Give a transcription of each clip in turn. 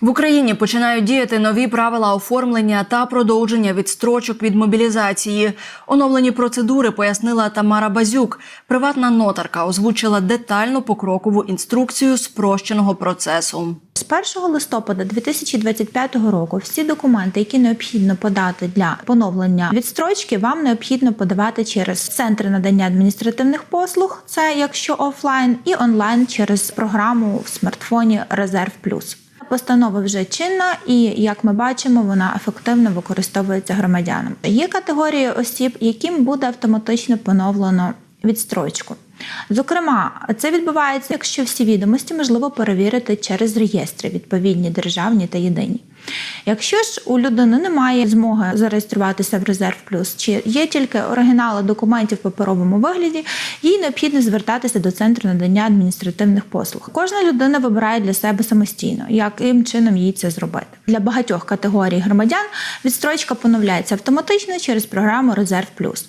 В Україні починають діяти нові правила оформлення та продовження відстрочок від мобілізації. Оновлені процедури пояснила Тамара Базюк. Приватна нотарка озвучила детальну покрокову інструкцію спрощеного процесу. З 1 листопада 2025 року всі документи, які необхідно подати для поновлення відстрочки, вам необхідно подавати через центри надання адміністративних послуг, це якщо офлайн, і онлайн через програму в смартфоні Резерв Плюс. Постанова вже чинна, і як ми бачимо, вона ефективно використовується громадянам. Є категорії осіб, яким буде автоматично поновлено відстрочку. Зокрема, це відбувається, якщо всі відомості можливо перевірити через реєстри відповідні державні та єдині. Якщо ж у людини немає змоги зареєструватися в резерв плюс, чи є тільки оригінали документів в паперовому вигляді, їй необхідно звертатися до центру надання адміністративних послуг. Кожна людина вибирає для себе самостійно, яким чином їй це зробити. Для багатьох категорій громадян відстрочка поновляється автоматично через програму Резерв Плюс.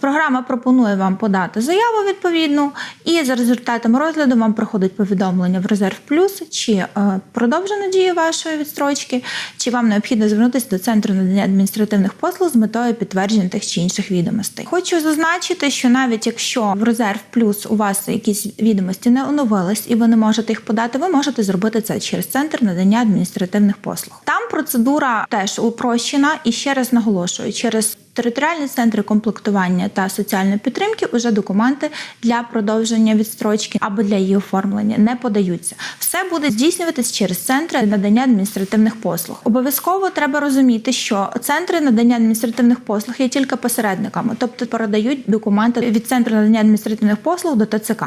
Програма пропонує вам подати заяву відповідну, і за результатами розгляду вам приходить повідомлення в Резерв Плюс, чи е, продовжено дію вашої відстрочки, чи вам необхідно звернутися до центру надання адміністративних послуг з метою підтвердження тих чи інших відомостей. Хочу зазначити, що навіть якщо в резерв плюс у вас якісь відомості не оновились і ви не можете їх подати, ви можете зробити це через центр надання адміністративних послуг. Там процедура теж упрощена і ще раз наголошую, через Територіальні центри комплектування та соціальної підтримки уже документи для продовження відстрочки або для її оформлення не подаються. Все буде здійснюватись через центри надання адміністративних послуг. Обов'язково треба розуміти, що центри надання адміністративних послуг є тільки посередниками, тобто передають документи від центру надання адміністративних послуг до ТЦК.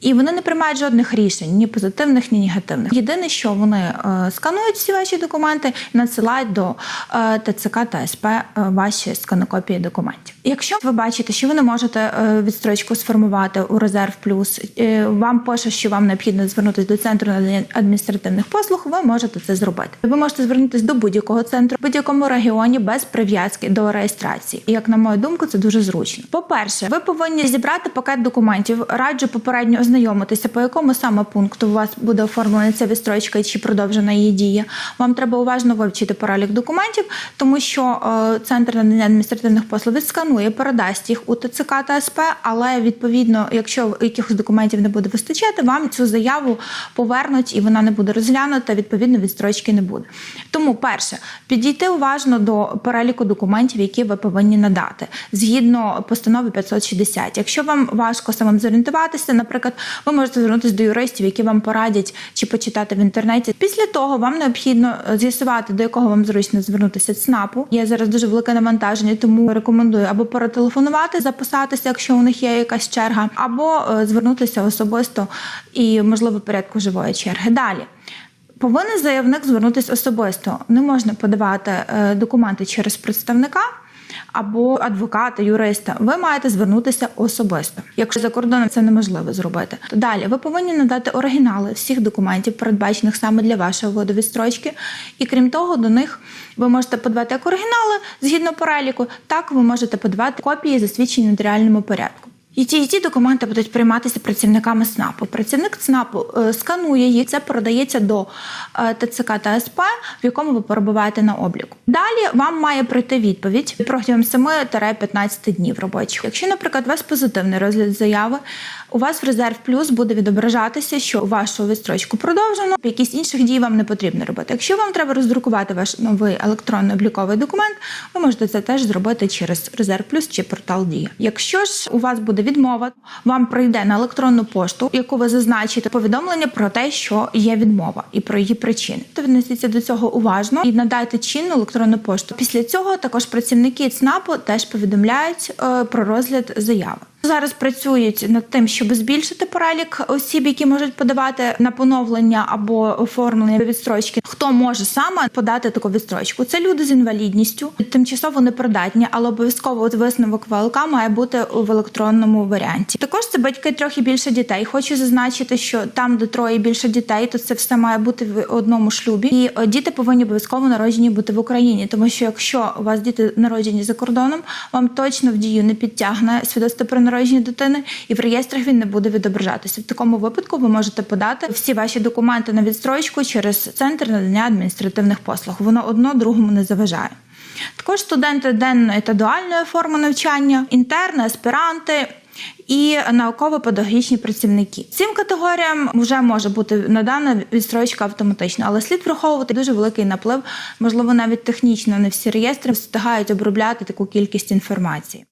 І вони не приймають жодних рішень, ні позитивних, ні негативних. Єдине, що вони е, сканують всі ваші документи надсилають до е, ТЦК та СП е, ваші сканокопії документів. Якщо ви бачите, що ви не можете відстрочку сформувати у резерв плюс, вам пише, що вам необхідно звернутися до центру адміністративних послуг, ви можете це зробити. Ви можете звернутися до будь-якого центру в будь-якому регіоні без прив'язки до реєстрації. І як на мою думку, це дуже зручно. По-перше, ви повинні зібрати пакет документів. Раджу попередньо ознайомитися, по якому саме пункту у вас буде оформлена ця відстрочка чи продовжена її дія. Вам треба уважно вивчити перелік документів, тому що е, центр надання адміністративних послуг відсканує, передасть їх у ТЦК та СП, але відповідно, якщо якихось документів не буде вистачати, вам цю заяву повернуть і вона не буде розглянута. Відповідно, відстрочки не буде. Тому, перше, підійти уважно до переліку документів, які ви повинні надати згідно постанови 560. Якщо вам важко самим зорієнтуватися, наприклад, ви можете звернутися до юристів, які вам порадять чи почитати в інтернеті. Після того вам необхідно е, з'ясувати, до якого вам зручно звернутися ЦНАПу. Є зараз дуже велике навантаження, тому рекомендую або перетелефонувати, записатися, якщо у них є якась черга, або е, звернутися особисто і, можливо, порядку живої черги. Далі. Повинен заявник звернутися особисто. Не можна подавати е, документи через представника або адвоката, юриста. Ви маєте звернутися особисто. Якщо за кордоном це неможливо зробити. То далі ви повинні надати оригінали всіх документів, передбачених саме для вашого водовідстрочки. І крім того, до них ви можете подавати як оригінали згідно переліку, так ви можете подавати копії засвідчені в нотаріальному порядку. І ті, документи будуть прийматися працівниками ЦНАПу. Працівник ЦНАПу е, сканує їх, це передається до е, ТЦК та СП, в якому ви перебуваєте на обліку. Далі вам має прийти відповідь протягом 7-15 днів робочих. Якщо, наприклад, у вас позитивний розгляд заяви, у вас в резерв плюс буде відображатися, що вашу відстрочку продовжено, якісь інших дій вам не потрібно робити. Якщо вам треба роздрукувати ваш новий електронний обліковий документ, ви можете це теж зробити через резерв плюс чи портал Дія. Якщо ж у вас буде відмова, вам прийде на електронну пошту, яку ви зазначите повідомлення про те, що є відмова і про її причини. То віднесіться до цього уважно і надайте чинну електронну пошту. Після цього також працівники ЦНАПу теж повідомляють е, про розгляд заяви. Зараз працюють над тим, щоб збільшити перелік осіб, які можуть подавати на поновлення або оформлення відстрочки. Хто може саме подати таку відстрочку? Це люди з інвалідністю, тимчасово непридатні, але обов'язково от висновок ВЛК має бути в електронному варіанті. Також це батьки трохи більше дітей. Хочу зазначити, що там, де троє більше дітей, то це все має бути в одному шлюбі. І е, діти повинні обов'язково народжені бути в Україні, тому що якщо у вас діти народжені за кордоном, вам точно в дію не підтягне свідоцтво про народження дитини, і в реєстрах він не буде відображатися. В такому випадку ви можете подати всі ваші документи на відстрочку через центр надання адміністративних послуг. Воно одно другому не заважає. Також студенти денної та дуальної форми навчання, інтерни, аспіранти. І науково-педагогічні працівники цим категоріям вже може бути надана відстрочка автоматично, але слід враховувати дуже великий наплив, можливо, навіть технічно не всі реєстри встигають обробляти таку кількість інформації.